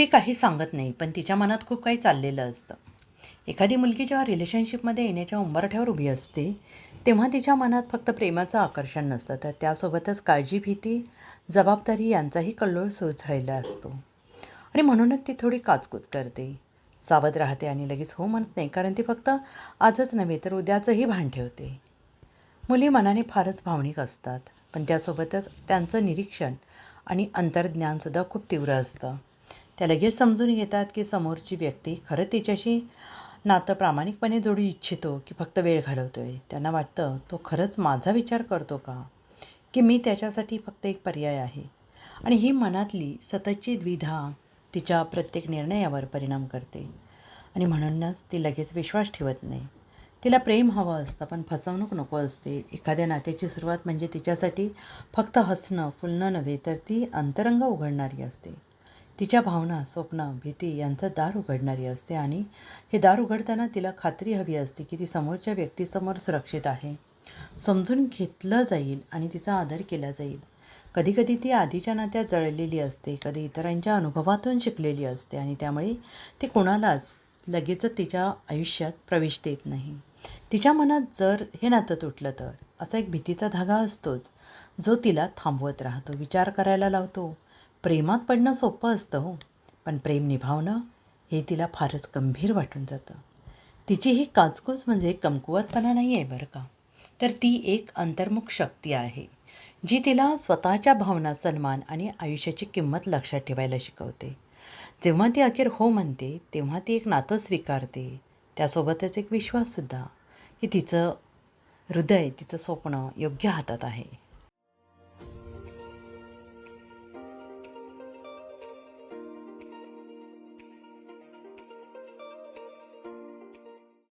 ती काही सांगत नाही पण तिच्या मनात खूप काही चाललेलं असतं. एखादी मुलगी जेव्हा रिलेशनशिपमध्ये येण्याच्या उंबरठ्यावर उभी असते तेव्हा तिच्या मनात फक्त प्रेमाचं आकर्षण नसतं. तर त्यासोबतच काळजी भीती जबाबदारी यांचाही कल्लोळ सुचलेला असतो. आणि म्हणूनच ती थोडी काचकूच करते. सावध राहते आणि लगेच हो म्हणत नाही कारण ती फक्त आजच नव्हे तर उद्याचंही भान ठेवते. मुली मनाने फारच भावनिक असतात पण त्यासोबतच त्यांचं निरीक्षण आणि अंतर्ज्ञानसुद्धा खूप तीव्र असतं. त्या लगेच समजून घेतात की समोरची व्यक्ती खरं तिच्याशी नातं प्रामाणिकपणे जोडू इच्छितो की फक्त वेळ घालवतो आहे त्यांना वाटतं तो खरंच माझा विचार करतो का? की मी त्याच्यासाठी फक्त एक पर्याय आहे. आणि ही मनातली सततची द्विधा तिच्या प्रत्येक निर्णयावर परिणाम करते. आणि म्हणूनच ती लगेच विश्वास ठेवत नाही. तिला प्रेम हवं असतं पण फसवणूक नको असते. एखाद्या नात्याची सुरुवात म्हणजे तिच्यासाठी फक्त हसणं फुलणं नव्हे तर ती अंतरंग उघडणारी असते. तिच्या भावना स्वप्न भीती यांचं दार उघडणारी असते आणि हे दार उघडताना तिला खात्री हवी असते की ती समोरच्या व्यक्तीसमोर सुरक्षित आहे. समजून घेतलं जाईल आणि तिचा आदर केला जाईल. कधीकधी ती आधीच्या नात्यात जळलेली असते कधी इतरांच्या अनुभवातून शिकलेली असते आणि त्यामुळे ती कोणालाच लगेचच तिच्या आयुष्यात प्रवेश देत नाही. तिच्या मनात जर हे नातं तुटलं तर असा एक भीतीचा धागा असतोच जो तिला थांबवत राहतो विचार करायला लावतो. प्रेमात पडणं सोपं असतं हो. पण प्रेम निभावणं हे तिला फारच गंभीर वाटून जातं. तिची ही काचकूच म्हणजे कमकुवतपणा नाही आहे बरं का. तर ती एक अंतर्मुख शक्ती आहे जी तिला स्वतःच्या भावना सन्मान आणि आयुष्याची किंमत लक्षात ठेवायला शिकवते. जेव्हा ती अखेर हो म्हणते तेव्हा ती एक नातं स्वीकारते. त्यासोबतच एक विश्वाससुद्धा की तिचं हृदय तिचं स्वप्न योग्य हातात आहे.